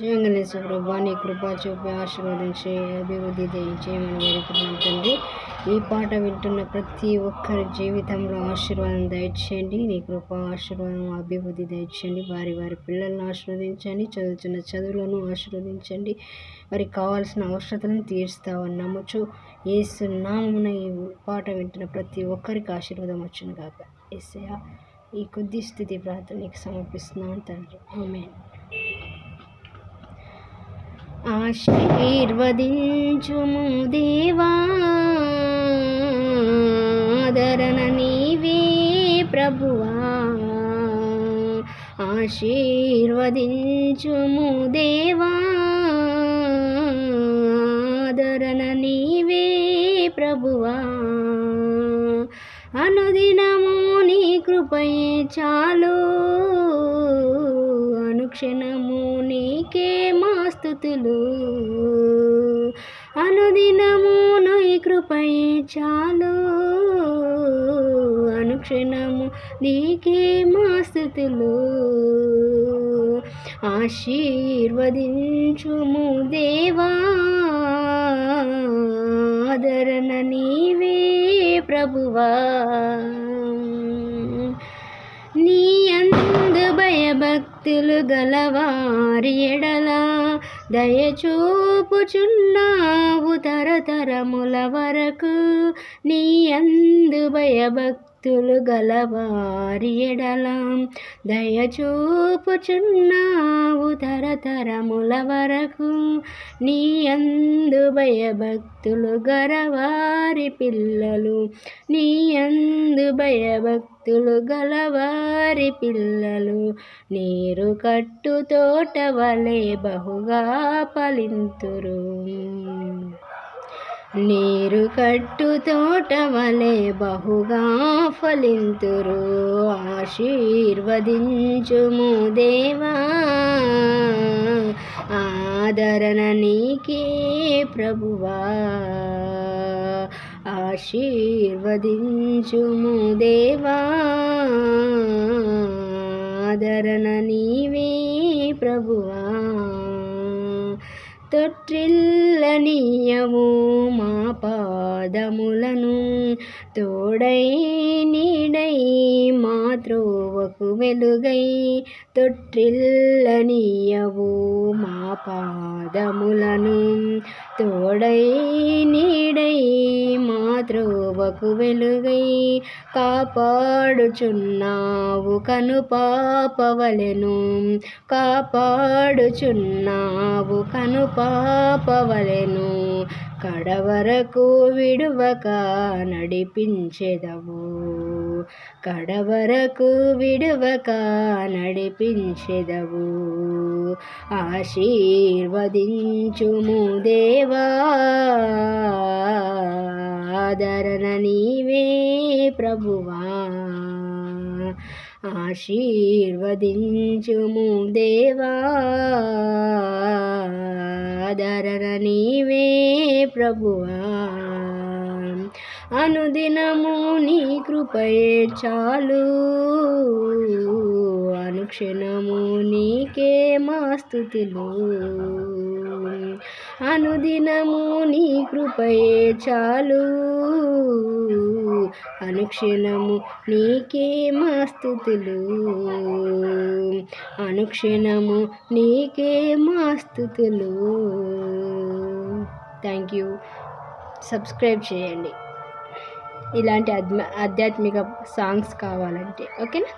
జీవంగలేశ్వర ప్రభా నీ కృపా చూపి ఆశీర్వదించి అభివృద్ధి దయచేయమని వేడుకుంటున్నాం తండ్రి. ఈ పాట వింటున్న ప్రతి ఒక్కరి జీవితంలో ఆశీర్వాదం దయచేయండి. నీ కృప ఆశీర్వాదం అభివృద్ధి దయచేయండి. వారి వారి పిల్లలను ఆశీర్వదించండి. చదువుతున్న చదువులను ఆశీర్వదించండి. వారికి కావాల్సిన అవసరతలను తీరుస్తావని నమ్మచ్చు ఏసు నామున ఈ పాట వింటున్న ప్రతి ఒక్కరికి ఆశీర్వాదం వచ్చింది కాక ఏసయ్య ఈ కొద్ది స్థితి ప్రార్థనకి సమర్పిస్తున్నాను తండ్రి. ఆమేన్. ఆశీర్వదించుము దేవా ఆదరణ నీవే ప్రభువా. ఆశీర్వదించుము దేవా ఆదరణ నీవే ప్రభువా. అనుదినము నీ కృపయే చాలు అనుక్షణము నీకే మా స్థుతులు. అనుదినము నీ కృపయే చాలు. అనుక్షణము నీకే మా స్థుతులు. ఆశీర్వదించుము దేవా. ఆదరణ నీవే ప్రభువా. నీ అందు భయభక్తులు గలవారి ఎడలా దయచూపుచున్నావు తరతరముల వరకు నీ అందు భక్తులు గలవారి ఎడల దయచూపుచున్నావు తరతరముల వరకు. నీ అందు భయభక్తులు గలవారి పిల్లలు. నీ అందు భయభక్తులు గలవారి పిల్లలు. నీరు కట్టు తోట వలె బహుగా ఫలింతురు. నీరు కట్టు తోట వలె బహుగా ఫలింతురు. ఆశీర్వదించుము దేవా. ఆదరణ నీకే ప్రభువా. ఆశీర్వదించుము దేవా. ఆదరణ నీవే ప్రభువా. తొట్టిల్లనీయము మా పాదములను తోడై నీడై మా వెలుగై తొట్టిల్లనియవు మా పాదములను. తోడై నీడై మా త్రోవకు వెలుగై కాపాడుచున్నావు కను పాపవలెను. కాపాడుచున్నావు కను పాపవలెను. కడవరకు విడువక నడిపించెదవు. కడవరకు విడవక నడిపించెదవు. ఆశీర్వదించుము దేవా ఆదరణ నీవే ప్రభువా. ఆశీర్వదించుము దేవా ఆదరణ నీవే ప్రభువా. అనుదినము నీ కృపయే చాలు. అనుక్షణము నీకే మా స్థుతులు. అనుదినము నీ కృపయే చాలు. అనుక్షణము నీకే మా స్థుతులు. అనుక్షణము నీకే మా స్థుతులు. Thank you. సబ్స్క్రైబ్ చేయండి. ఇలాంటి ఆధ్యాత్మిక సాంగ్స్ కావాలంటే. ఓకేనా?